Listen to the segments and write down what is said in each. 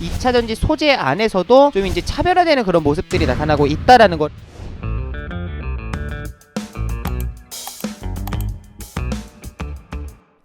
2차 전지 소재 안에서도 좀 이제 차별화되는 그런 모습들이 나타나고 있다라는 것.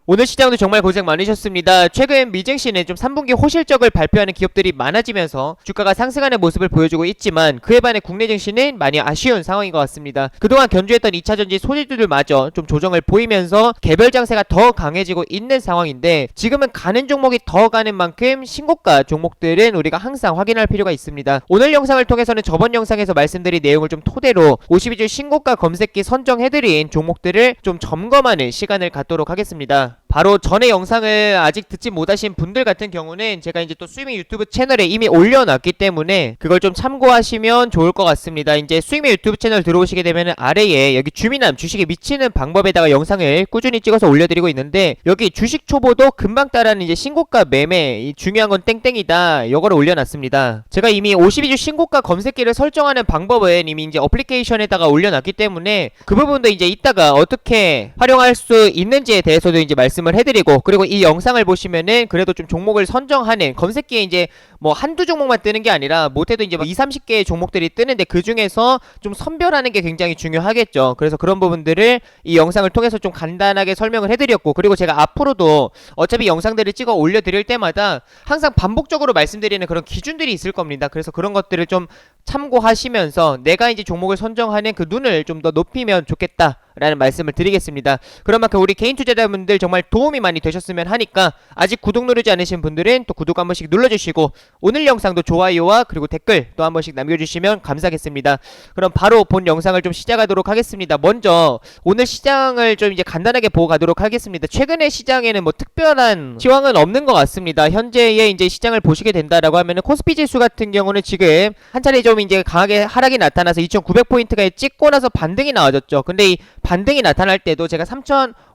오늘 시장도 정말 고생 많으셨습니다. 최근 미증시는 좀 3분기 호실적을 발표하는 기업들이 많아지면서 주가가 상승하는 모습을 보여주고 있지만 그에 반해 국내 증시는 많이 아쉬운 상황인 것 같습니다. 그동안 견주했던 2차전지 소재주들마저 좀 조정을 보이면서 개별 장세가 더 강해지고 있는 상황인데 지금은 가는 종목이 더 가는 만큼 신고가 종목들은 우리가 항상 확인할 필요가 있습니다. 오늘 영상을 통해서는 저번 영상에서 말씀드린 내용을 좀 토대로 52주 신고가 검색기 선정해드린 종목들을 좀 점검하는 시간을 갖도록 하겠습니다. 바로 전에 영상을 아직 듣지 못하신 분들 같은 경우는 제가 이제 또 스위밍 유튜브 채널에 이미 올려놨기 때문에 그걸 좀 참고하시면 좋을 것 같습니다. 이제 스위밍 유튜브 채널 들어오시게 되면 아래에 여기 주민함 주식에 미치는 방법에다가 영상을 꾸준히 찍어서 올려드리고 있는데 여기 주식 초보도 금방 따라하는 이제 신고가 매매 이 중요한 건 땡땡이다 이거를 올려놨습니다. 제가 이미 52주 신고가 검색기를 설정하는 방법은 이미 이제 어플리케이션에다가 올려놨기 때문에 그 부분도 이제 이따가 어떻게 활용할 수 있는지에 대해서도 이제 말씀 을 해드리고 그리고 이 영상을 보시면은 그래도 좀 종목을 선정하는 검색기에 이제 뭐 한두 종목만 뜨는 게 아니라 못해도 이제 뭐 2, 30개의 종목들이 뜨는데 그 중에서 좀 선별하는 게 굉장히 중요하겠죠. 그래서 그런 부분들을 이 영상을 통해서 좀 간단하게 설명을 해드렸고 그리고 제가 앞으로도 어차피 영상들을 찍어 올려드릴 때마다 항상 반복적으로 말씀드리는 그런 기준들이 있을 겁니다. 그래서 그런 것들을 좀 참고하시면서 내가 이제 종목을 선정하는 그 눈을 좀 더 높이면 좋겠다. 라는 말씀을 드리겠습니다. 그런 만큼 우리 개인 투자자분들 정말 도움이 많이 되셨으면 하니까 아직 구독 누르지 않으신 분들은 또 구독 한 번씩 눌러주시고 오늘 영상도 좋아요와 그리고 댓글 또 한 번씩 남겨주시면 감사하겠습니다. 그럼 바로 본 영상을 좀 시작하도록 하겠습니다. 먼저 오늘 시장을 좀 이제 간단하게 보고 가도록 하겠습니다. 최근에 시장에는 뭐 특별한 시황은 없는 것 같습니다. 현재의 이제 시장을 보시게 된다라고 하면은 코스피 지수 같은 경우는 지금 한 차례 좀 이제 강하게 하락이 나타나서 2,900포인트가 찍고 나서 반등이 나와졌죠. 근데 이 반등이 나타날 때도 제가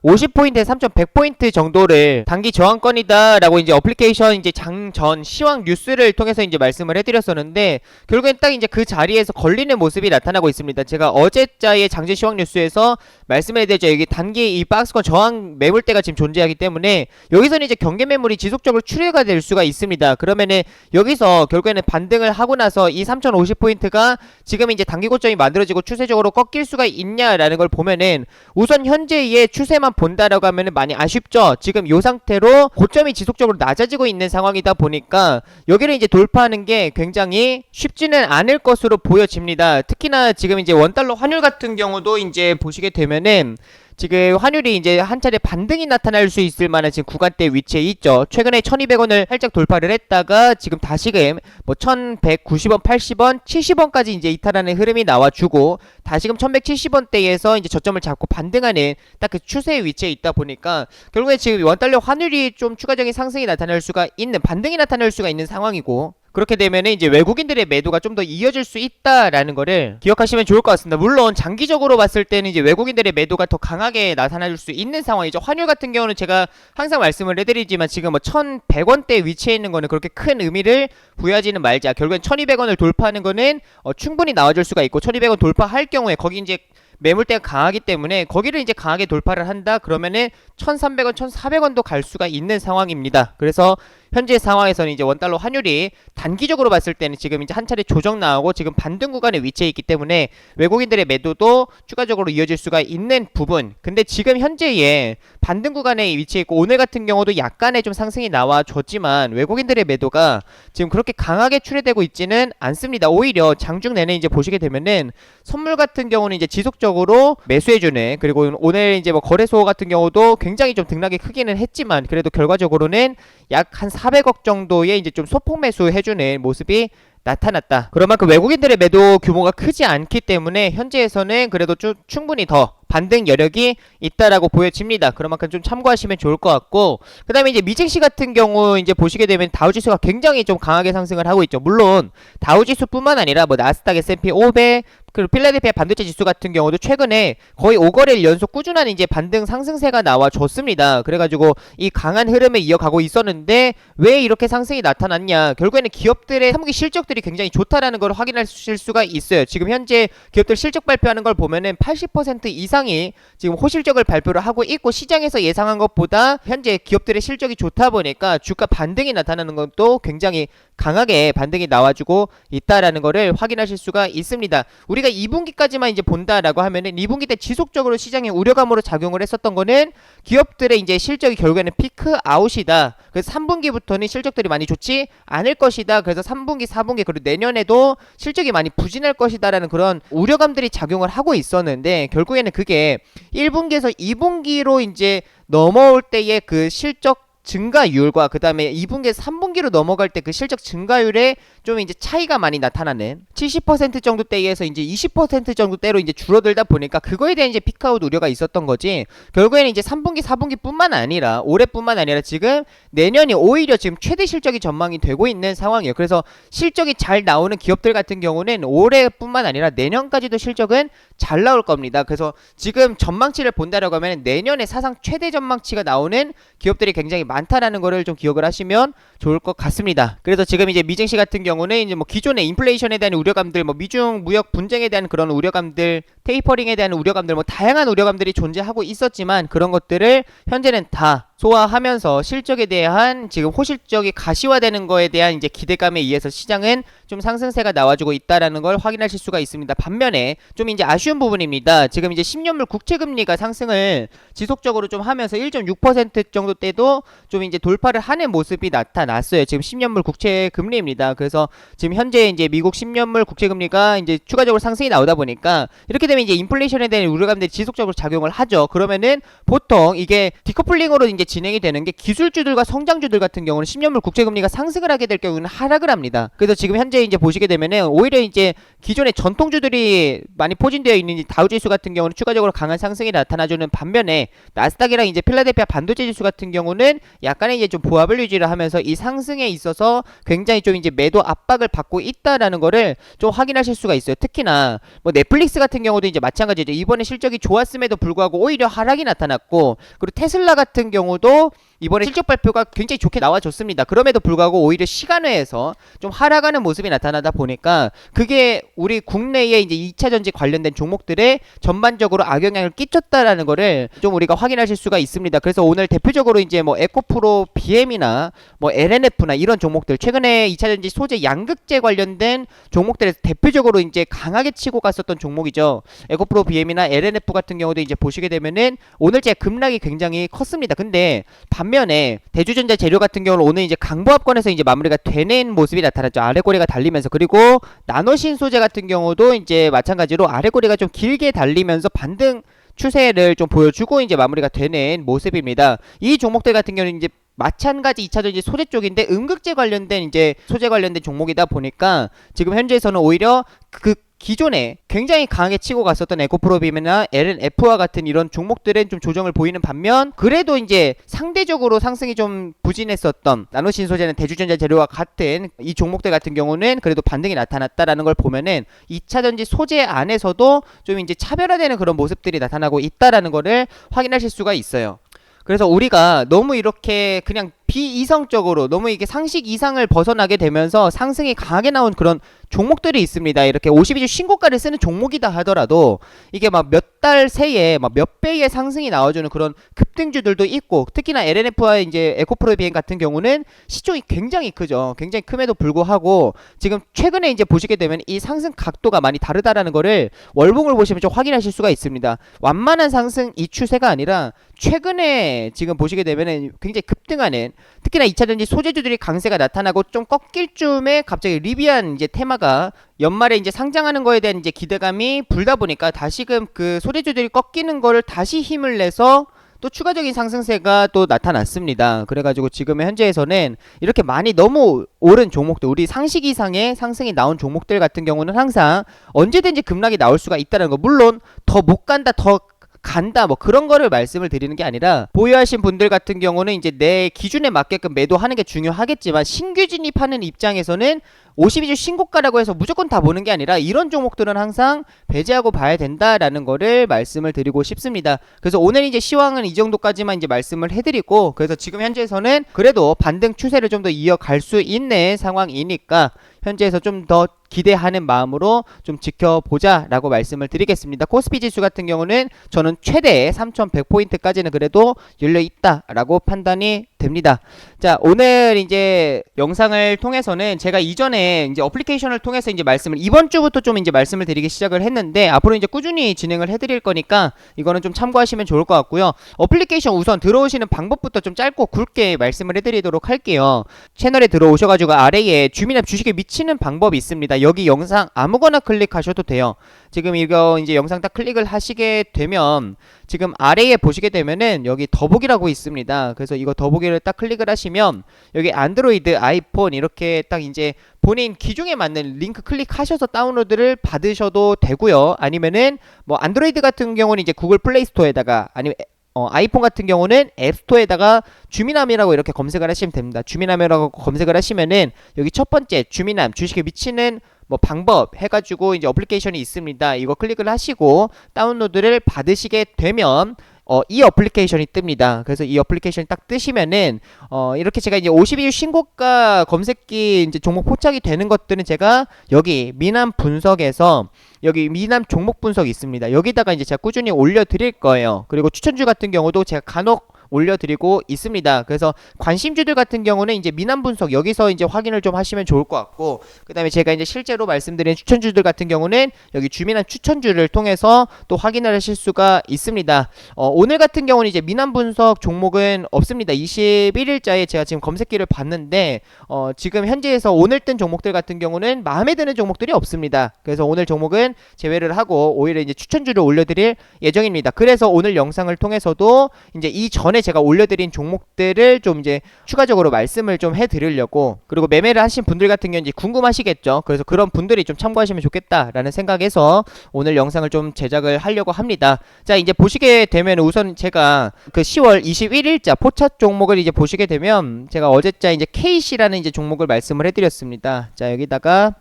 3,050포인트에 3,100포인트 정도를 단기 저항권이다라고 이제 어플리케이션 이제 장전 시황 뉴스를 통해서 이제 말씀을 해드렸었는데 결국엔 딱 이제 그 자리에서 걸리는 모습이 나타나고 있습니다. 제가 어제자의 장제 시황 뉴스에서 말씀을 해드렸죠. 여기 단기 이 박스권 저항 매물대가 지금 존재하기 때문에 여기서는 이제 경계 매물이 지속적으로 출회가 될 수가 있습니다. 그러면은 여기서 결국에는 반등을 하고 나서 이 3,050포인트가 지금 이제 단기 고점이 만들어지고 추세적으로 꺾일 수가 있냐라는 걸 보면은 우선 현재의 추세만 본다라고 하면은 많이 아쉽죠. 지금 요 상태로 고점이 지속적으로 낮아지고 있는 상황이다 보니까 여기를 이제 돌파하는 게 굉장히 쉽지는 않을 것으로 보여집니다. 특히나 지금 이제 원달러 환율 같은 경우도 이제 보시게 되면은 지금 환율이 이제 한 차례 반등이 나타날 수 있을 만한 지금 구간대 위치에 있죠. 최근에 1200원을 살짝 돌파를 했다가 지금 다시금 뭐 1190원, 80원, 70원까지 이제 이탈하는 흐름이 나와주고 다시금 1170원대에서 이제 저점을 잡고 반등하는 딱 그 추세의 위치에 있다 보니까 결국에 지금 원달러 환율이 좀 추가적인 상승이 나타날 수가 있는 반등이 나타날 수가 있는 상황이고 그렇게 되면 이제 외국인들의 매도가 좀 더 이어질 수 있다라는 거를 기억하시면 좋을 것 같습니다. 물론 장기적으로 봤을 때는 이제 외국인들의 매도가 더 강하게 나타날 수 있는 상황이죠. 환율 같은 경우는 제가 항상 말씀을 해드리지만 지금 뭐 1,100원대 위치해 있는 거는 그렇게 큰 의미를 부여하지는 말자. 결국엔 1,200원을 돌파하는 거는 어, 충분히 나와줄 수가 있고 1,200원 돌파할 경우에 거기 이제 매물대가 강하기 때문에 거기를 이제 강하게 돌파를 한다 그러면은 1,300원, 1,400원도 갈 수가 있는 상황입니다. 그래서 현재 상황에서는 이제 원달러 환율이 단기적으로 봤을 때는 지금 이제 한 차례 조정 나오고 지금 반등 구간에 위치해 있기 때문에 외국인들의 매도도 추가적으로 이어질 수가 있는 부분. 근데 지금 현재의 반등 구간에 위치해 있고 오늘 같은 경우도 약간의 좀 상승이 나와줬지만 외국인들의 매도가 지금 그렇게 강하게 출해되고 있지는 않습니다. 오히려 장중 내내 이제 보시게 되면은 선물 같은 경우는 이제 지속적으로 매수해주는 그리고 오늘 이제 뭐 거래소 같은 경우도 굉장히 좀 등락이 크기는 했지만 그래도 결과적으로는 약 한 400억 정도의 이제 좀 소폭 매수 해주는 모습이 나타났다. 그런 만큼 외국인들의 매도 규모가 크지 않기 때문에 현재에서는 그래도 좀 충분히 더 반등 여력이 있다라고 보여집니다. 그런 만큼 좀 참고하시면 좋을 것 같고 그다음에 이제 미증시 같은 경우 이제 보시게 되면 다우 지수가 굉장히 좀 강하게 상승을 하고 있죠. 물론 다우 지수뿐만 아니라 뭐 나스닥 S&P 500 그리고 필라델피아 반도체 지수 같은 경우도 최근에 거의 5거래일 연속 꾸준한 이제 반등 상승세가 나와줬습니다. 그래가지고 이 강한 흐름을 이어가고 있었는데 왜 이렇게 상승이 나타났냐? 결국에는 기업들의 3기 실적들이 굉장히 좋다라는 걸 확인하실 수가 있어요. 지금 현재 기업들 실적 발표하는 걸 보면은 80% 이상이 지금 호실적을 발표를 하고 있고 시장에서 예상한 것보다 현재 기업들의 실적이 좋다 보니까 주가 반등이 나타나는 것도 굉장히 강하게 반등이 나와주고 있다라는 거를 확인하실 수가 있습니다. 우리가 2분기까지만 이제 본다라고 하면은 2분기 때 지속적으로 시장에 우려감으로 작용을 했었던 거는 기업들의 이제 실적이 결국에는 피크 아웃이다. 그래서 3분기부터는 실적들이 많이 좋지 않을 것이다. 그래서 3분기, 4분기 그리고 내년에도 실적이 많이 부진할 것이다라는 그런 우려감들이 작용을 하고 있었는데 결국에는 그게 1분기에서 2분기로 이제 넘어올 때의 그 실적 증가율과 그 다음에 2분기에서 3분기로 넘어갈 때 그 실적 증가율에 좀 이제 차이가 많이 나타나는 70% 정도 대에서 이제 20% 정도 대로 이제 줄어들다 보니까 그거에 대한 이제 피크아웃 우려가 있었던 거지 결국에는 이제 3분기 4분기뿐만 아니라 올해뿐만 아니라 지금 내년이 오히려 지금 최대 실적이 전망이 되고 있는 상황이에요. 그래서 실적이 잘 나오는 기업들 같은 경우는 올해뿐만 아니라 내년까지도 실적은 잘 나올 겁니다. 그래서 지금 전망치를 본다라고 하면 내년에 사상 최대 전망치가 나오는 기업들이 굉장히 많다라는 거를 좀 기억을 하시면 좋을 것 같습니다. 그래서 지금 이제 미증시 같은 경우는 이제 뭐 기존의 인플레이션에 대한 우려감들, 뭐 미중 무역 분쟁에 대한 그런 우려감들, 테이퍼링에 대한 우려감들, 뭐 다양한 우려감들이 존재하고 있었지만 그런 것들을 현재는 다 소화하면서 실적에 대한 지금 호실적이 가시화되는 거에 대한 이제 기대감에 의해서 시장은 좀 상승세가 나와주고 있다라는 걸 확인하실 수가 있습니다. 반면에 좀 이제 아쉬운 부분입니다. 지금 이제 10년물 국채 금리가 상승을 지속적으로 좀 하면서 1.6% 정도 때도 좀 이제 돌파를 하는 모습이 나타났어요. 지금 10년물 국채 금리입니다. 그래서 지금 현재 이제 미국 10년물 국채 금리가 이제 추가적으로 상승이 나오다 보니까 이렇게 되면 이제 인플레이션에 대한 우려감들이 지속적으로 작용을 하죠. 그러면은 보통 이게 디커플링으로 이제 진행이 되는 게 기술주들과 성장주들 같은 경우는 10년물 국채 금리가 상승을 하게 될 경우는 하락을 합니다. 그래서 지금 현재 이제 보시게 되면은 오히려 이제 기존의 전통주들이 많이 포진되어 있는 이 다우지수 같은 경우는 추가적으로 강한 상승이 나타나주는 반면에 나스닥이랑 이제 필라델피아 반도체 지수 같은 경우는 약간의 이제 좀 보합을 유지를 하면서 이 상승에 있어서 굉장히 좀 이제 매도 압박을 받고 있다라는 거를 좀 확인하실 수가 있어요. 특히나 뭐 넷플릭스 같은 경우 도 이제 마찬가지죠. 이번에 실적이 좋았음에도 불구하고 오히려 하락이 나타났고 그리고 테슬라 같은 경우도 이번에 실적 발표가 굉장히 좋게 나와줬습니다. 그럼에도 불구하고 오히려 시간외에서 좀 하락하는 모습이 나타나다 보니까 그게 우리 국내에 이제 2차 전지 관련된 종목들에 전반적으로 악영향을 끼쳤다라는 거를 좀 우리가 확인하실 수가 있습니다. 그래서 오늘 대표적으로 이제 뭐 에코프로 BM이나 뭐 LNF나 이런 종목들 최근에 2차 전지 소재 양극재 관련된 종목들에서 대표적으로 이제 강하게 치고 갔었던 종목이죠. 에코프로 BM이나 LNF 같은 경우도 이제 보시게 되면은 오늘째 급락이 굉장히 컸습니다. 근데 반 면에 대주전자 재료 같은 경우는 오늘 이제 강보합권에서 이제 마무리가 되는 모습이 나타났죠. 아래 꼬리가 달리면서 그리고 나노신 소재 같은 경우도 이제 마찬가지로 아래 꼬리가 좀 길게 달리면서 반등 추세를 좀 보여주고 이제 마무리가 되는 모습입니다. 이 종목들 같은 경우는 이제 마찬가지 2차전지 소재 쪽인데 음극재 관련된 이제 소재 관련된 종목이다 보니까 지금 현재에서는 오히려 그 기존에 굉장히 강하게 치고 갔었던 에코프로빔이나 LNF와 같은 이런 종목들은 좀 조정을 보이는 반면 그래도 이제 상대적으로 상승이 좀 부진했었던 나노신 소재는 대주전자 재료와 같은 이 종목들 같은 경우는 그래도 반등이 나타났다라는 걸 보면은 2차전지 소재 안에서도 좀 이제 차별화되는 그런 모습들이 나타나고 있다라는 거를 확인하실 수가 있어요. 그래서 우리가 너무 이렇게 그냥 비이성적으로 너무 이게 상식 이상을 벗어나게 되면서 상승이 강하게 나온 그런 종목들이 있습니다. 이렇게 52주 신고가를 쓰는 종목이다 하더라도 이게 막 몇 달 새에 막 몇 배의 상승이 나와주는 그런 급등주들도 있고 특히나 LNF와 이제 에코프로 비행 같은 경우는 시총이 굉장히 크죠. 굉장히 큼에도 불구하고 지금 최근에 이제 보시게 되면 이 상승 각도가 많이 다르다라는 거를 월봉을 보시면 좀 확인하실 수가 있습니다. 완만한 상승 이 추세가 아니라 최근에 지금 보시게 되면은 굉장히 급등하는 특히나 2차전지 소재주들이 강세가 나타나고 좀 꺾일 쯤에 갑자기 리비안 이제 테마가 연말에 이제 상장하는 거에 대한 이제 기대감이 불다 보니까 다시금 그 소재주들이 꺾이는 거를 다시 힘을 내서 또 추가적인 상승세가 또 나타났습니다. 그래가지고 지금 현재에서는 이렇게 많이 너무 오른 종목들, 우리 상식 이상의 상승이 나온 종목들 같은 경우는 항상 언제든지 급락이 나올 수가 있다는 거. 물론 더 못 간다, 더 간다 뭐 그런 거를 말씀을 드리는 게 아니라 보유하신 분들 같은 경우는 이제 내 기준에 맞게끔 매도하는 게 중요하겠지만 신규 진입하는 입장에서는 52주 신고가라고 해서 무조건 다 보는 게 아니라 이런 종목들은 항상 배제하고 봐야 된다라는 거를 말씀을 드리고 싶습니다. 그래서 오늘 이제 시황은 이 정도까지만 이제 말씀을 해드리고 그래서 지금 현재에서는 그래도 반등 추세를 좀 더 이어갈 수 있는 상황이니까 현재에서 좀더 기대하는 마음으로 좀 지켜보자 라고 말씀을 드리겠습니다. 코스피 지수 같은 경우는 저는 최대 3,100포인트까지는 그래도 열려 있다 라고 판단이 됩니다. 자, 오늘 이제 영상을 통해서는 제가 이전에 이제 어플리케이션을 통해서 이제 말씀을 이번 주부터 좀 이제 말씀을 드리기 시작을 했는데 앞으로 이제 꾸준히 진행을 해드릴 거니까 이거는 좀 참고하시면 좋을 것 같고요. 어플리케이션 우선 들어오시는 방법부터 좀 짧고 굵게 말씀을 해드리도록 할게요. 채널에 들어오셔가지고 아래에 주민앱 주식에 미치는 방법이 있습니다. 여기 영상 아무거나 클릭하셔도 돼요. 지금 이거 이제 영상 딱 클릭을 하시게 되면 지금 아래에 보시게 되면은 여기 더보기라고 있습니다. 그래서 이거 더보기를 딱 클릭을 하시면 여기 안드로이드, 아이폰 이렇게 딱 이제 본인 기종에 맞는 링크 클릭하셔서 다운로드를 받으셔도 되고요. 아니면은 뭐 안드로이드 같은 경우는 이제 구글 플레이 스토어에다가 아니면 애- 어, 아이폰 같은 경우는 앱스토어에다가 주민함이라고 이렇게 검색을 하시면 됩니다. 주민함이라고 검색을 하시면은 여기 첫 번째 주민함 주식에 미치는 뭐 방법 해가지고 이제 어플리케이션이 있습니다. 이거 클릭을 하시고 다운로드를 받으시게 되면 어, 이 어플리케이션이 뜹니다. 그래서 이 어플리케이션 딱 뜨시면은 어, 이렇게 제가 이제 52주 신고가 검색기 이제 종목 포착이 되는 것들은 제가 여기 미남 분석에서 여기 미남 종목 분석이 있습니다. 여기다가 이제 제가 꾸준히 올려드릴 거예요. 그리고 추천주 같은 경우도 제가 간혹 올려드리고 있습니다. 그래서 관심주들 같은 경우는 이제 미남 분석 여기서 이제 확인을 좀 하시면 좋을 것 같고 그다음에 제가 이제 실제로 말씀드린 추천주들 같은 경우는 여기 주민한 추천주를 통해서 또 확인을 하실 수가 있습니다. 어, 오늘 같은 경우는 이제 미남 분석 종목은 없습니다. 21일자에 제가 지금 검색기를 봤는데 어, 지금 현재에서 오늘 뜬 종목들 같은 경우는 마음에 드는 종목들이 없습니다. 그래서 오늘 종목은 제외를 하고 오히려 이제 추천주를 올려드릴 예정입니다. 그래서 오늘 영상을 통해서도 이제 이 전에 제가 올려드린 종목들을 좀 이제 추가적으로 말씀을 좀 해드리려고 그리고 매매를 하신 분들 같은 경우 이제 궁금하시겠죠. 그래서 그런 분들이 좀 참고하시면 좋겠다라는 생각에서 오늘 영상을 좀 제작을 하려고 합니다. 자 이제 보시게 되면 우선 제가 그 10월 21일자 포착 종목을 이제 보시게 되면 제가 어제자 이제 KC라는 이제 종목을 말씀을 해드렸습니다. 자 여기다가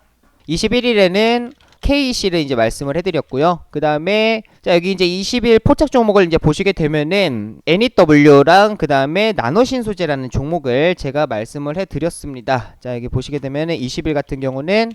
21일에는 KC를 이제 말씀을 해드렸고요. 그 다음에 자 여기 이제 20일 포착 종목을 이제 보시게 되면은 NEW랑 그 다음에 나노신소재라는 종목을 제가 말씀을 해드렸습니다. 자 여기 보시게 되면은 20일 같은 경우는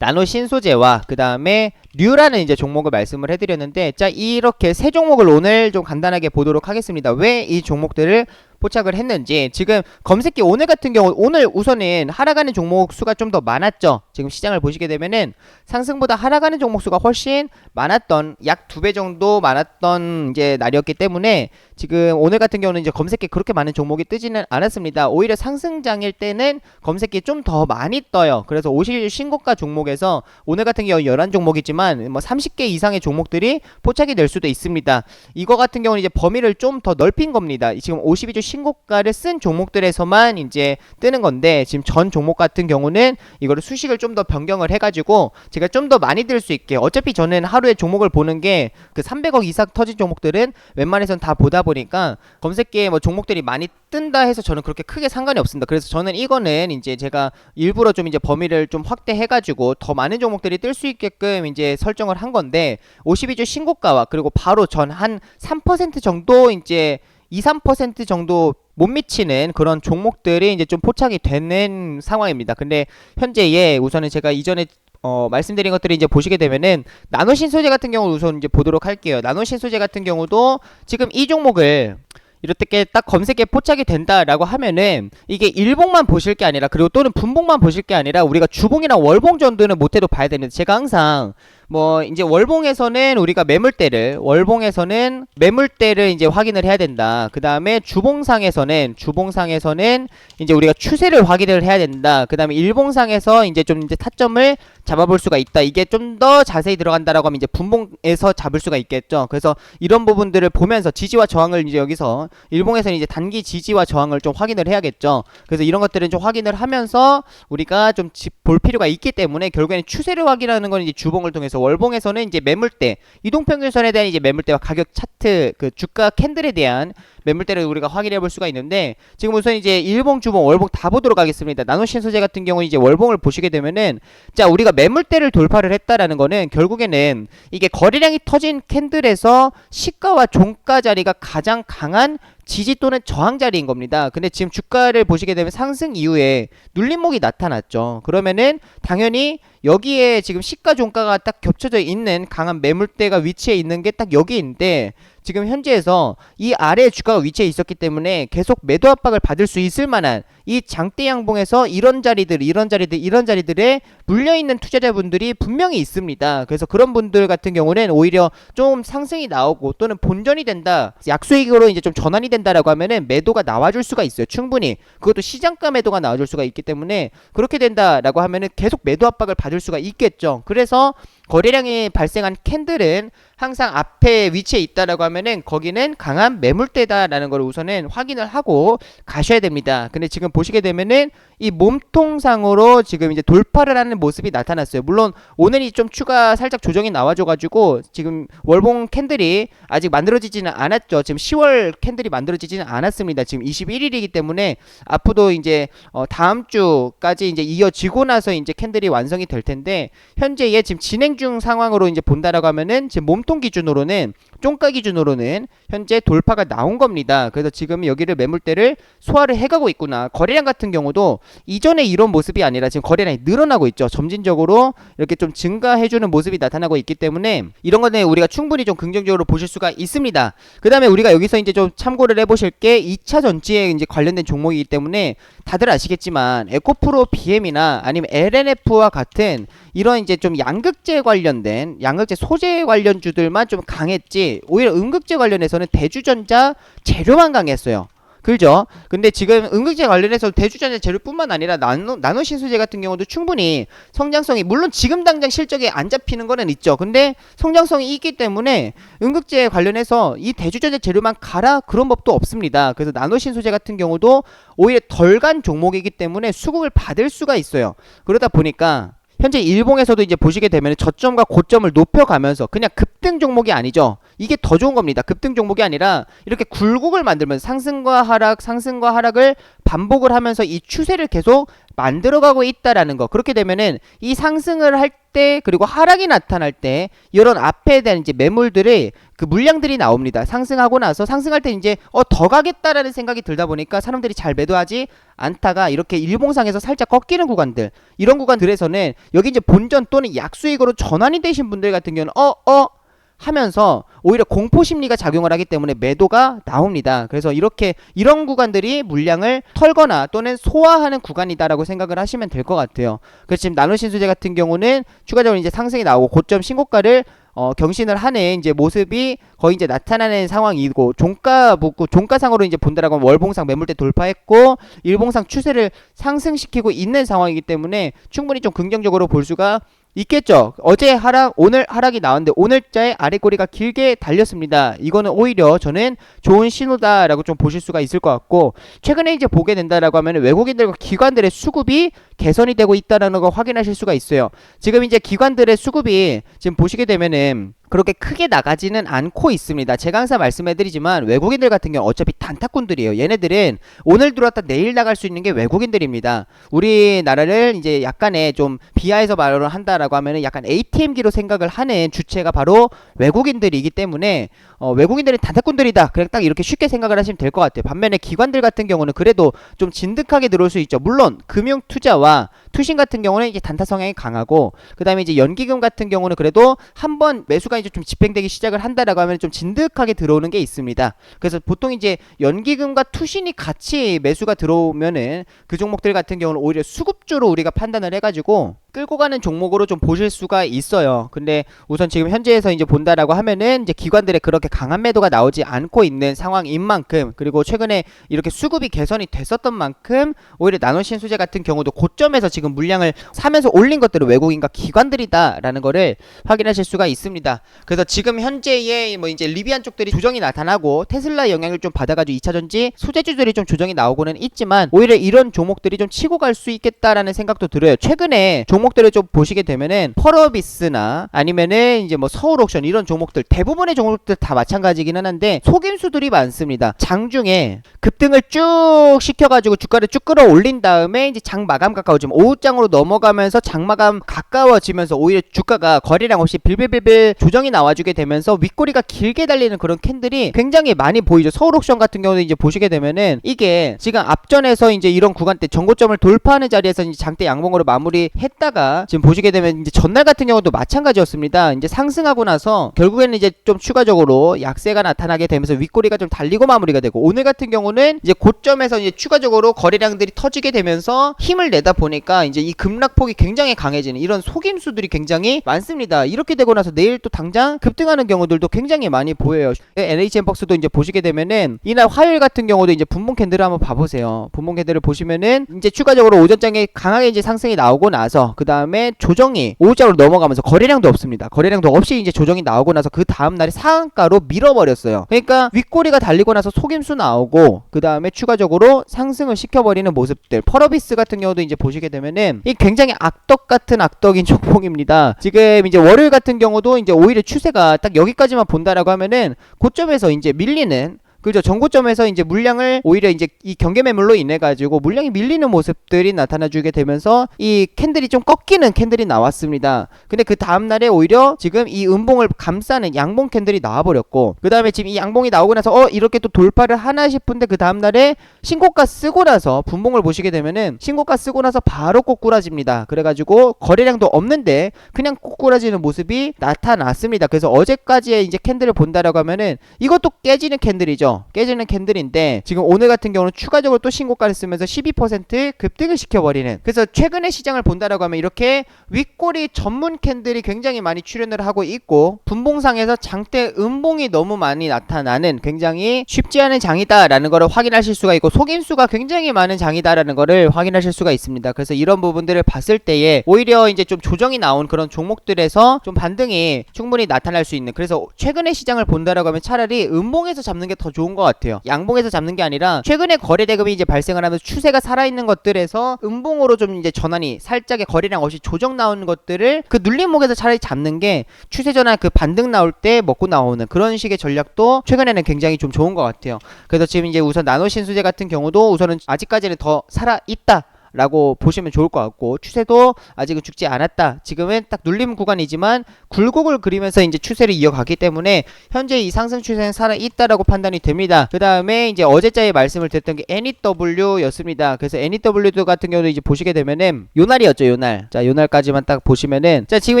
나노 신소재와 그 다음에 류라는 이제 종목을 말씀을 해드렸는데 자 이렇게 세 종목을 오늘 좀 간단하게 보도록 하겠습니다. 왜 이 종목들을 포착을 했는지 지금 검색기 오늘 같은 경우 오늘 우선은 하락하는 종목 수가 좀 더 많았죠. 지금 시장을 보시게 되면은 상승보다 하락하는 종목 수가 훨씬 많았던 약 두 배 정도 많았던 이제 날이었기 때문에 지금 오늘 같은 경우는 이제 검색기 그렇게 많은 종목이 뜨지는 않았습니다. 오히려 상승장일 때는 검색기 좀 더 많이 떠요. 그래서 50일 신고가 종목에서 오늘 같은 경우 11 종목이지만 뭐 30개 이상의 종목들이 포착이 될 수도 있습니다. 이거 같은 경우는 이제 범위를 좀 더 넓힌 겁니다. 지금 52주 신고가를 쓴 종목들에서만 이제 뜨는 건데 지금 전 종목 같은 경우는 이거를 수식을 좀 더 변경을 해가지고 제가 좀 더 많이 들 수 있게 어차피 저는 하루에 종목을 보는 게 그 300억 이상 터진 종목들은 웬만해선 다 보다 보니까 검색기에 뭐 종목들이 많이 뜬다 해서 저는 그렇게 크게 상관이 없습니다. 그래서 저는 이거는 이제 제가 일부러 좀 이제 범위를 좀 확대해가지고 더 많은 종목들이 뜰 수 있게끔 이제 설정을 한 건데 52주 신고가와 그리고 바로 전 한 3% 정도 이제 2, 3% 정도 못 미치는 그런 종목들이 이제 좀 포착이 되는 상황입니다. 근데 현재에 우선은 제가 이전에 어, 말씀드린 것들이 이제 보시게 되면은 나노신 소재 같은 경우 우선 이제 보도록 할게요. 나노신 소재 같은 경우도 지금 이 종목을 이렇게 딱 검색에 포착이 된다라고 하면은 이게 일봉만 보실 게 아니라 그리고 또는 분봉만 보실 게 아니라 우리가 주봉이랑 월봉 정도는 못해도 봐야 되는데 제가 항상 뭐 이제 월봉에서는 우리가 매물대를 월봉에서는 매물대를 이제 확인을 해야 된다. 그 다음에 주봉상에서는 주봉상에서는 이제 우리가 추세를 확인을 해야 된다. 그 다음에 일봉상에서 이제 좀 이제 타점을 잡아볼 수가 있다. 이게 좀 더 자세히 들어간다라고 하면 이제 분봉에서 잡을 수가 있겠죠. 그래서 이런 부분들을 보면서 지지와 저항을 이제 여기서 일봉에서는 이제 단기 지지와 저항을 좀 확인을 해야겠죠. 그래서 이런 것들은 좀 확인을 하면서 우리가 좀 볼 필요가 있기 때문에 결국에는 추세를 확인하는 건 이제 주봉을 통해서 월봉에서는 이제 매물대 이동평균선에 대한 이제 매물대와 가격 차트 그 주가 캔들에 대한 매물대를 우리가 확인해 볼 수가 있는데 지금 우선 이제 일봉 주봉 월봉 다 보도록 하겠습니다 나노신 소재 같은 경우 이제 월봉을 보시게 되면은 자 우리가 매물대를 돌파를 했다라는 거는 결국에는 이게 거래량이 터진 캔들에서 시가와 종가 자리가 가장 강한 지지 또는 저항 자리인 겁니다. 근데 지금 주가를 보시게 되면 상승 이후에 눌림목이 나타났죠. 그러면은 당연히 여기에 지금 시가 종가가 딱 겹쳐져 있는 강한 매물대가 위치해 있는 게 딱 여기인데 지금 현재에서 이 아래 주가가 위치해 있었기 때문에 계속 매도 압박을 받을 수 있을 만한 이 장대 양봉에서 이런 자리들, 이런 자리들, 이런 자리들에 물려 있는 투자자분들이 분명히 있습니다. 그래서 그런 분들 같은 경우는 오히려 좀 상승이 나오고 또는 본전이 된다, 약수익으로 이제 좀 전환이 된다라고 하면은 매도가 나와줄 수가 있어요. 충분히 그것도 시장가 매도가 나와줄 수가 있기 때문에 그렇게 된다라고 하면은 계속 매도 압박을 받을 수가 있겠죠. 그래서 거래량이 발생한 캔들은 항상 앞에 위치해 있다라고 하면은 거기는 강한 매물대다라는 걸 우선은 확인을 하고 가셔야 됩니다. 근데 지금 보시게 되면은 이 몸통상으로 지금 이제 돌파를 하는 모습이 나타났어요. 물론 오늘이 좀 추가 살짝 조정이 나와줘가지고 지금 월봉 캔들이 아직 만들어지지는 않았죠. 지금 10월 캔들이 만들어지지는 않았습니다. 지금 21일이기 때문에 앞으로 이제 어 다음 주까지 이제 이어지고 나서 이제 캔들이 완성이 될 텐데 현재 얘 지금 진행 중 상황으로 이제 본다라고 하면은 지금 몸통 기준으로는 종가 기준으로는 현재 돌파가 나온 겁니다. 그래서 지금 여기를 매물대를 소화를 해가고 있구나. 거래량 같은 경우도 이전에 이런 모습이 아니라 지금 거래량이 늘어나고 있죠. 점진적으로 이렇게 좀 증가해주는 모습이 나타나고 있기 때문에 이런 거는 우리가 충분히 좀 긍정적으로 보실 수가 있습니다. 그 다음에 우리가 여기서 이제 좀 참고를 해보실 게 2차 전지에 이제 관련된 종목이기 때문에 다들 아시겠지만 에코프로 BM이나 아니면 LNF와 같은 이런 이제 좀 양극재 관련된 양극재 소재 관련주들만 좀 강했지 오히려 음극재 관련해서는 대주전자 재료만 강했어요. 그죠? 근데 지금 음극재 관련해서 대주전자 재료뿐만 아니라 나노, 나노 신소재 같은 경우도 충분히 성장성이 물론 지금 당장 실적에 안 잡히는 거는 있죠. 근데 성장성이 있기 때문에 음극재 관련해서 이 대주전자 재료만 가라 그런 법도 없습니다. 그래서 나노 신소재 같은 경우도 오히려 덜 간 종목이기 때문에 수급을 받을 수가 있어요. 그러다 보니까 현재 일봉에서도 이제 보시게 되면 저점과 고점을 높여가면서 그냥 급등 종목이 아니죠. 이게 더 좋은 겁니다. 급등 종목이 아니라 이렇게 굴곡을 만들면서 상승과 하락, 상승과 하락을 반복을 하면서 이 추세를 계속 만들어가고 있다라는 거. 그렇게 되면은 이 상승을 할 때 그리고 하락이 나타날 때 이런 앞에 대한 이제 매물들의 그 물량들이 나옵니다. 상승하고 나서 상승할 때 이제 어 더 가겠다라는 생각이 들다 보니까 사람들이 잘 매도하지 않다가 이렇게 일봉상에서 살짝 꺾이는 구간들 이런 구간들에서는 여기 이제 본전 또는 약수익으로 전환이 되신 분들 같은 경우는 어 어, 하면서 오히려 공포 심리가 작용을 하기 때문에 매도가 나옵니다. 그래서 이렇게 이런 구간들이 물량을 털거나 또는 소화하는 구간이다라고 생각을 하시면 될 것 같아요. 그래서 지금 나노신소재 같은 경우는 추가적으로 이제 상승이 나오고 고점 신고가를 어, 경신을 하는 이제 모습이 거의 이제 나타나는 상황이고 종가 붙고 종가상으로 이제 본다라고 하면 월봉상 매물대 돌파했고 일봉상 추세를 상승시키고 있는 상황이기 때문에 충분히 좀 긍정적으로 볼 수가 있겠죠. 어제 하락, 오늘 하락이 나왔는데 오늘자의 아래 꼬리가 길게 달렸습니다. 이거는 오히려 저는 좋은 신호다라고 좀 보실 수가 있을 것 같고 최근에 이제 보게 된다라고 하면 외국인들과 기관들의 수급이 개선이 되고 있다라는 걸 확인하실 수가 있어요. 지금 이제 기관들의 수급이 지금 보시게 되면은 그렇게 크게 나가지는 않고 있습니다. 제가 항상 말씀해드리지만 외국인들 같은 경우 어차피 단타꾼들이에요. 얘네들은 오늘 들어왔다 내일 나갈 수 있는 게 외국인들입니다. 우리나라를 이제 약간의 좀 비하해서 말을 한다라고 하면은 약간 ATM기로 생각을 하는 주체가 바로 외국인들이기 때문에 어, 외국인들은 단타꾼들이다. 그냥 딱 이렇게 쉽게 생각을 하시면 될 것 같아요. 반면에 기관들 같은 경우는 그래도 좀 진득하게 들어올 수 있죠. 물론 금융 투자와 투신 같은 경우는 이제 단타 성향이 강하고 그다음에 이제 연기금 같은 경우는 그래도 한 번 매수가 이제 좀 집행되기 시작을 한다라고 하면 좀 진득하게 들어오는 게 있습니다. 그래서 보통 이제 연기금과 투신이 같이 매수가 들어오면은 그 종목들 같은 경우는 오히려 수급주로 우리가 판단을 해가지고 끌고 가는 종목으로 좀 보실 수가 있어요. 근데 우선 지금 현재에서 이제 본다라고 하면은 이제 기관들의 그렇게 강한 매도가 나오지 않고 있는 상황인 만큼 그리고 최근에 이렇게 수급이 개선이 됐었던 만큼 오히려 나노 신소재 같은 경우도 고점에서 지금 물량을 사면서 올린 것들은 외국인과 기관들이다라는 거를 확인하실 수가 있습니다. 그래서 지금 현재의 뭐 이제 리비안 쪽들이 조정이 나타나고 테슬라 영향을 좀 받아가지고 2차 전지 소재주들이 좀 조정이 나오고는 있지만 오히려 이런 종목들이 좀 치고 갈 수 있겠다라는 생각도 들어요. 최근에 종목 들을 좀 보시게 되면은 펄어비스나 아니면은 이제 뭐 서울옥션 이런 종목들 대부분의 종목들 다 마찬가지기는 한데 속임수들이 많습니다. 장 중에 급등을 쭉 시켜가지고 주가를 쭉 끌어올린 다음에 이제 장 마감 가까워지면 오후장으로 넘어가면서 장 마감 가까워지면서 오히려 주가가 거래량 없이 빌빌빌빌 조정이 나와주게 되면서 윗꼬리가 길게 달리는 그런 캔들이 굉장히 많이 보이죠. 서울옥션 같은 경우는 이제 보시게 되면은 이게 지금 앞전에서 이제 이런 구간 때 전고점을 돌파하는 자리에서 이제 장대 양봉으로 마무리했다. 했다가 지금 보시게 되면 이제 전날 같은 경우도 마찬가지였습니다. 이제 상승하고 나서 결국에는 이제 좀 추가적으로 약세가 나타나게 되면서 윗꼬리가 좀 달리고 마무리가 되고 오늘 같은 경우는 이제 고점에서 이제 추가적으로 거래량들이 터지게 되면서 힘을 내다 보니까 이제 이 급락폭이 굉장히 강해지는 이런 속임수들이 굉장히 많습니다. 이렇게 되고 나서 내일 또 당장 급등하는 경우들도 굉장히 많이 보여요. NHN 박스도 이제 보시게 되면은 이날 화요일 같은 경우도 이제 분봉 캔들을 한번 봐보세요. 분봉 캔들을 보시면은 이제 추가적으로 오전장에 강하게 이제 상승이 나오고 나서 그 다음에 조정이 오후장으로 넘어가면서 거래량도 없습니다. 거래량도 없이 이제 조정이 나오고 나서 그 다음 날에 상한가로 밀어버렸어요. 그러니까 윗꼬리가 달리고 나서 속임수 나오고 그 다음에 추가적으로 상승을 시켜버리는 모습들. 펄어비스 같은 경우도 이제 보시게 되면은 이 굉장히 악덕 같은 악덕인 종목입니다. 지금 이제 월요일 같은 경우도 이제 오히려 추세가 딱 여기까지만 본다라고 하면은 고점에서 이제 밀리는 그죠 전고점에서 이제 물량을 오히려 이제 이 경계 매물로 인해 가지고 물량이 밀리는 모습들이 나타나주게 되면서 이 캔들이 좀 꺾이는 캔들이 나왔습니다. 근데 그 다음 날에 오히려 지금 이 음봉을 감싸는 양봉 캔들이 나와버렸고 그 다음에 지금 이 양봉이 나오고 나서 어 이렇게 또 돌파를 하나 싶은데 그 다음 날에 신고가 쓰고 나서 분봉을 보시게 되면은 신고가 쓰고 나서 바로 꼬꾸라집니다. 그래가지고 거래량도 없는데 그냥 꼬꾸라지는 모습이 나타났습니다. 그래서 어제까지의 이제 캔들을 본다라고 하면은 이것도 깨지는 캔들이죠. 깨지는 캔들인데 지금 오늘 같은 경우는 추가적으로 또 신고가를 쓰면서 12% 급등을 시켜버리는. 그래서 최근의 시장을 본다라고 하면 이렇게 윗꼬리 전문 캔들이 굉장히 많이 출현을 하고 있고 분봉상에서 장대 음봉이 너무 많이 나타나는 굉장히 쉽지 않은 장이다라는 것을 확인하실 수가 있고 속임수가 굉장히 많은 장이다라는 것을 확인하실 수가 있습니다. 그래서 이런 부분들을 봤을 때에 오히려 이제 좀 조정이 나온 그런 종목들에서 좀 반등이 충분히 나타날 수 있는. 그래서 최근의 시장을 본다라고 하면 차라리 음봉에서 잡는 게 더 좋은 것 같아요. 양봉에서 잡는 게 아니라 최근에 거래 대금이 이제 발생을 하면서 추세가 살아있는 것들에서 음봉으로 좀 이제 전환이 살짝의 거래량 없이 조정 나오는 것들을 그 눌림목에서 차라리 잡는 게 추세 전환 그 반등 나올 때 먹고 나오는 그런 식의 전략도 최근에는 굉장히 좀 좋은 것 같아요. 그래서 지금 이제 우선 나노 신수제 같은 경우도 우선은 아직까지는 더 살아 있다. 라고 보시면 좋을 것 같고 추세도 아직은 죽지 않았다. 지금은 딱 눌림 구간이지만 굴곡을 그리면서 이제 추세를 이어가기 때문에 현재 이 상승 추세는 살아 있다라고 판단이 됩니다. 그 다음에 이제 어제자에 말씀을 드렸던 게 NEW였습니다. 그래서 NEW 같은 경우도 이제 보시게 되면은 요날이었죠 요날. 자 요날까지만 딱 보시면은 자 지금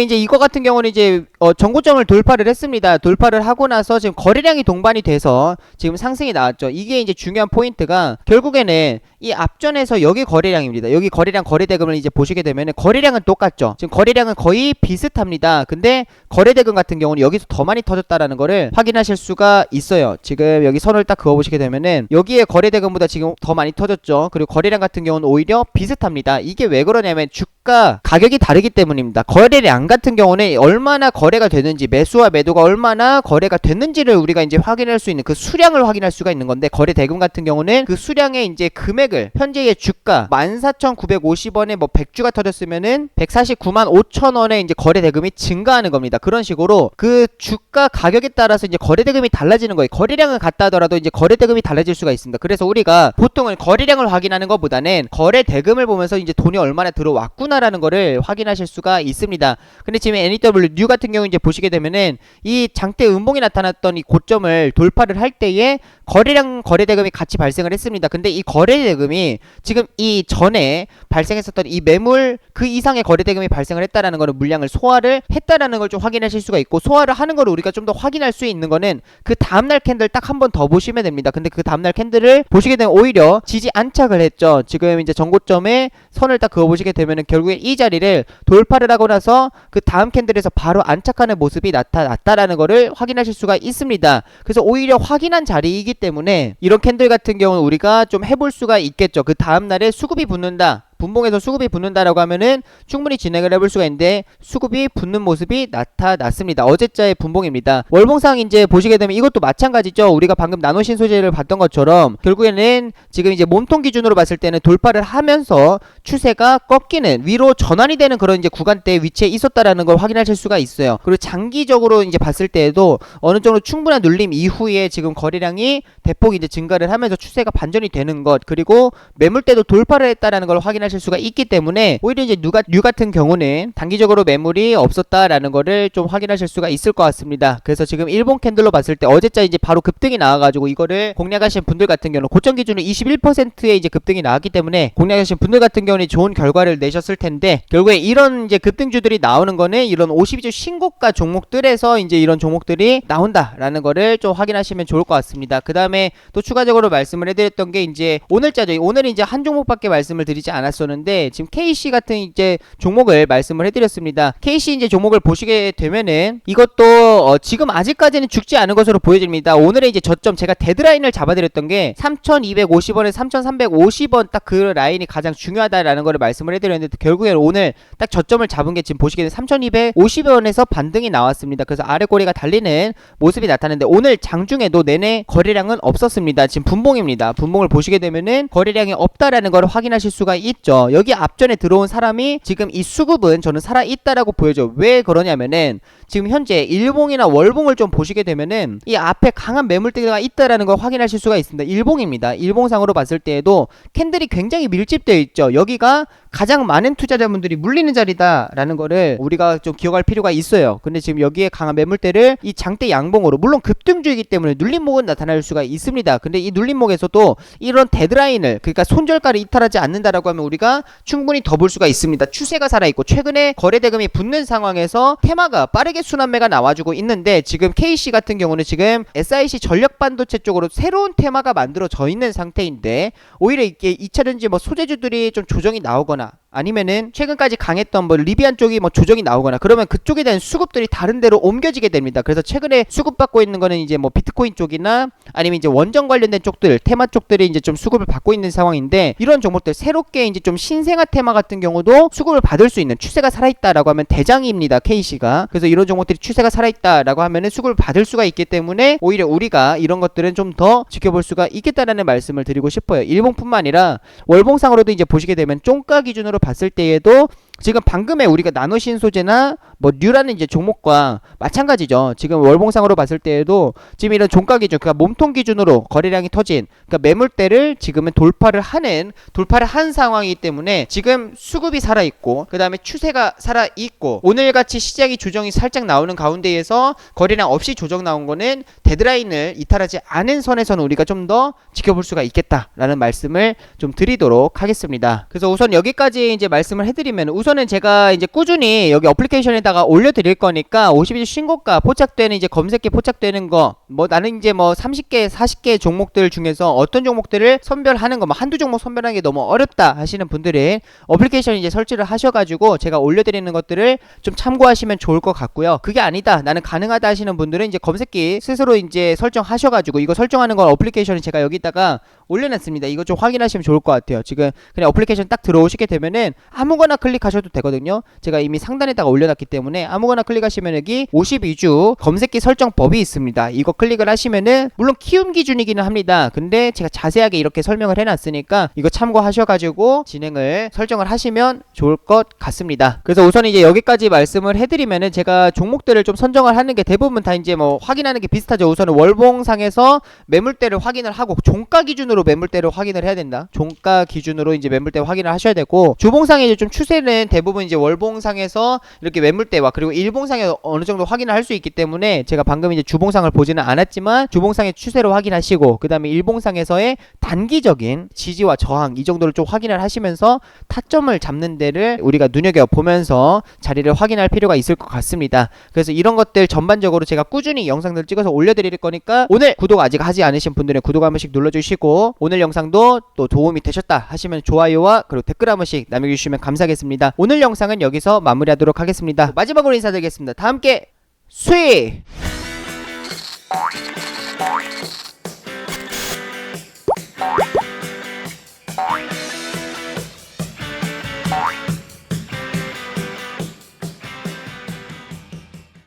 이제 이거 같은 경우는 이제 어, 정고점을 돌파를 했습니다. 돌파를 하고 나서 지금 거래량이 동반이 돼서 지금 상승이 나왔죠. 이게 이제 중요한 포인트가 결국에는 이 앞전에서 여기 거래량입니다. 여기 거래량 거래대금을 이제 보시게 되면 거래량은 똑같죠. 지금 거래량은 거의 비슷합니다. 근데 거래대금 같은 경우는 여기서 더 많이 터졌다라는 거를 확인하실 수가 있어요. 지금 여기 선을 딱 그어 보시게 되면은 여기에 거래대금보다 지금 더 많이 터졌죠. 그리고 거래량 같은 경우는 오히려 비슷합니다. 이게 왜 그러냐면 주 가 가격이 다르기 때문입니다. 거래량 같은 경우는 얼마나 거래가 되는지 매수와 매도가 얼마나 거래가 됐는지를 우리가 이제 확인할 수 있는 그 수량을 확인할 수가 있는 건데 거래 대금 같은 경우는 그 수량의 이제 금액을 현재의 주가 14,950원에 뭐 100주가 터졌으면은 149만 5천 원에 이제 거래 대금이 증가하는 겁니다. 그런 식으로 그 주가 가격에 따라서 이제 거래 대금이 달라지는 거예요. 거래량을 같다 하더라도 이제 거래 대금이 달라질 수가 있습니다. 그래서 우리가 보통은 거래량을 확인하는 것보다는 거래 대금을 보면서 이제 돈이 얼마나 들어왔구나 라는 거를 확인하실 수가 있습니다. 근데 지금 NEW 뉴 같은 경우 이제 보시게 되면은 이 장대 음봉이 나타났던 이 고점을 돌파를 할 때에 거래량 거래 대금이 같이 발생을 했습니다. 근데 이 거래 대금이 지금 이 전에 발생했었던 이 매물 그 이상의 거래 대금이 발생을 했다라는 거는 물량을 소화를 했다라는 걸 좀 확인하실 수가 있고 소화를 하는 거를 우리가 좀 더 확인할 수 있는 거는 그 다음날 캔들 딱 한 번 더 보시면 됩니다. 근데 그 다음날 캔들을 보시게 되면 오히려 지지 안착을 했죠. 지금 이제 전고점에 선을 딱 그어 보시게 되면은 결국 에이 자리를 돌파를 하고 나서 그 다음 캔들에서 바로 안착하는 모습이 나타났다라는 거를 확인하실 수가 있습니다. 그래서 오히려 확인한 자리이기 때문에 이런 캔들 같은 경우는 우리가 좀 해볼 수가 있겠죠. 그 다음 날에 수급이 붙는다. 분봉에서 수급이 붙는다라고 하면은 충분히 진행을 해볼 수가 있는데 수급이 붙는 모습이 나타났습니다. 어제자의 분봉입니다. 월봉상 이제 보시게 되면 이것도 마찬가지죠. 우리가 방금 나노신 소재를 봤던 것처럼 결국에는 지금 이제 몸통 기준으로 봤을 때는 돌파를 하면서 추세가 꺾이는 위로 전환이 되는 그런 이제 구간대 위치에 있었다라는 걸 확인하실 수가 있어요. 그리고 장기적으로 이제 봤을 때에도 어느 정도 충분한 눌림 이후에 지금 거래량이 대폭 이제 증가를 하면서 추세가 반전이 되는 것 그리고 매물대도 돌파를 했다라는 걸 확인할 확인하실 수가 있기 때문에 오히려 이제 누가 뉴 같은 경우는 단기적으로 매물이 없었다라는 거를 좀 확인하실 수가 있을 것 같습니다. 그래서 지금 일본 캔들로 봤을 때 어제자 이제 바로 급등이 나와가지고 이거를 공략하신 분들 같은 경우는 고점 기준으로 21%의 이제 급등이 나왔기 때문에 공략하신 분들 같은 경우는 좋은 결과를 내셨을 텐데 결국에 이런 이제 급등주들이 나오는 거는 이런 52주 신고가 종목들에서 이제 이런 종목들이 나온다라는 거를 좀 확인하시면 좋을 것 같습니다. 그 다음에 또 추가적으로 말씀을 해드렸던 게 이제 오늘자죠. 오늘은 이제 한 종목밖에 말씀을 드리지 않았 었는데 지금 KC 같은 이제 종목을 말씀을 해드렸습니다. KC 이제 종목을 보시게 되면은 이것도 어 지금 아직까지는 죽지 않은 것으로 보여집니다. 오늘의 이제 저점 제가 데드라인을 잡아드렸던 게 3,250원에 3,350원 딱 그 라인이 가장 중요하다라는 거를 말씀을 해드렸는데 결국엔 오늘 딱 저점을 잡은 게 지금 보시게 되면 3,250원에서 반등이 나왔습니다. 그래서 아래 꼬리가 달리는 모습이 나타나는데 오늘 장중에도 내내 거래량은 없었습니다. 지금 분봉입니다. 분봉을 보시게 되면은 거래량이 없다라는 걸 확인하실 수가 있죠. 여기 앞전에 들어온 사람이 지금 이 수급은 저는 살아 있다라고 보여져. 왜 그러냐면은 지금 현재 일봉이나 월봉을 좀 보시게 되면은 이 앞에 강한 매물대가 있다라는 걸 확인하실 수가 있습니다. 일봉입니다. 일봉상으로 봤을 때에도 캔들이 굉장히 밀집되어 있죠. 여기가 가장 많은 투자자분들이 물리는 자리다라는 거를 우리가 좀 기억할 필요가 있어요. 근데 지금 여기에 강한 매물대를 이 장대 양봉으로 물론 급등주이기 때문에 눌림목은 나타날 수가 있습니다. 근데 이 눌림목에서도 이런 데드라인을 그러니까 손절가를 이탈하지 않는다라고 하면 우리가 충분히 더 볼 수가 있습니다. 추세가 살아있고 최근에 거래 대금이 붙는 상황에서 테마가 빠르게 순환매가 나와주고 있는데 지금 KC 같은 경우는 지금 SIC 전력 반도체 쪽으로 새로운 테마가 만들어져 있는 상태인데 오히려 이게 2차전지 뭐 소재주들이 좀 조정이 나오거나 아니면은 최근까지 강했던 뭐 리비안 쪽이 뭐 조정이 나오거나 그러면 그쪽에 대한 수급들이 다른 데로 옮겨지게 됩니다. 그래서 최근에 수급받고 있는 거는 이제 뭐 비트코인 쪽이나 아니면 이제 원전 관련된 쪽들, 테마 쪽들이 이제 좀 수급을 받고 있는 상황인데 이런 종목들 새롭게 이제 좀 신생아 테마 같은 경우도 수급을 받을 수 있는 추세가 살아있다라고 하면 대장입니다. KC가. 그래서 이런 종목들이 추세가 살아있다라고 하면은 수급을 받을 수가 있기 때문에 오히려 우리가 이런 것들은 좀 더 지켜볼 수가 있겠다라는 말씀을 드리고 싶어요. 일봉뿐만 아니라 월봉상으로도 이제 보시게 되면 종가 기준으로 봤을 때에도 지금 방금에 우리가 나노신 소재나 뭐 뉴라는 이제 종목과 마찬가지죠. 지금 월봉상으로 봤을 때에도 지금 이런 종가 기준, 그러니까 몸통 기준으로 거래량이 터진, 그러니까 매물대를 지금은 돌파를 하는 돌파를 한 상황이기 때문에 지금 수급이 살아 있고 그 다음에 추세가 살아 있고 오늘 같이 시장이 조정이 살짝 나오는 가운데에서 거래량 없이 조정 나온 거는 데드라인을 이탈하지 않은 선에서는 우리가 좀 더 지켜볼 수가 있겠다라는 말씀을 좀 드리도록 하겠습니다. 그래서 우선 여기까지 이제 말씀을 해드리면 우선 은 제가 이제 꾸준히 여기 어플리케이션에다가 올려드릴 거니까 52주 신고가 포착되는 이제 검색기 포착되는 거 뭐 나는 이제 뭐 30개 40개 종목들 중에서 어떤 종목들을 선별하는 거뭐 한두 종목 선별하는 게 너무 어렵다 하시는 분들은 어플리케이션 이제 설치를 하셔가지고 제가 올려드리는 것들을 좀 참고하시면 좋을 것 같고요. 그게 아니다 나는 가능하다 하시는 분들은 이제 검색기 스스로 이제 설정하셔가지고 이거 설정하는 건 어플리케이션을 제가 여기다가 올려놨습니다. 이거 좀 확인하시면 좋을 것 같아요. 지금 그냥 어플리케이션 딱 들어오시게 되면은 아무거나 클릭하셔도 되거든요. 제가 이미 상단에다가 올려놨기 때문에 아무거나 클릭하시면 여기 52주 검색기 설정법이 있습니다. 이거 클릭을 하시면은 물론 키움 기준이기는 합니다. 근데 제가 자세하게 이렇게 설명을 해놨으니까 이거 참고하셔가지고 진행을 설정을 하시면 좋을 것 같습니다. 그래서 우선 이제 여기까지 말씀을 해드리면은 제가 종목들을 좀 선정을 하는 게 대부분 다 이제 뭐 확인하는 게 비슷하죠. 우선은 월봉상에서 매물대를 확인을 하고 종가 기준으로 매물대를 확인을 해야 된다. 종가 기준으로 이제 매물대 확인을 하셔야 되고 주봉상에 이제 좀 추세는 대부분 이제 월봉상에서 이렇게 매물대와 그리고 일봉상에 어느 정도 확인을 할 수 있기 때문에 제가 방금 이제 주봉상을 보지는 않았지만 주봉상의 추세로 확인하시고 그 다음에 일봉상에서의 단기적인 지지와 저항 이 정도를 좀 확인을 하시면서 타점을 잡는 데를 우리가 눈여겨 보면서 자리를 확인할 필요가 있을 것 같습니다. 그래서 이런 것들 전반적으로 제가 꾸준히 영상들 찍어서 올려드릴 거니까 오늘 구독 아직 하지 않으신 분들은 구독 한 번씩 눌러주시고 오늘 영상도 또 도움이 되셨다 하시면 좋아요와 그리고 댓글 한 번씩 남겨주시면 감사하겠습니다. 오늘 영상은 여기서 마무리하도록 하겠습니다. 마지막으로 인사드리겠습니다. 다 함께 수익!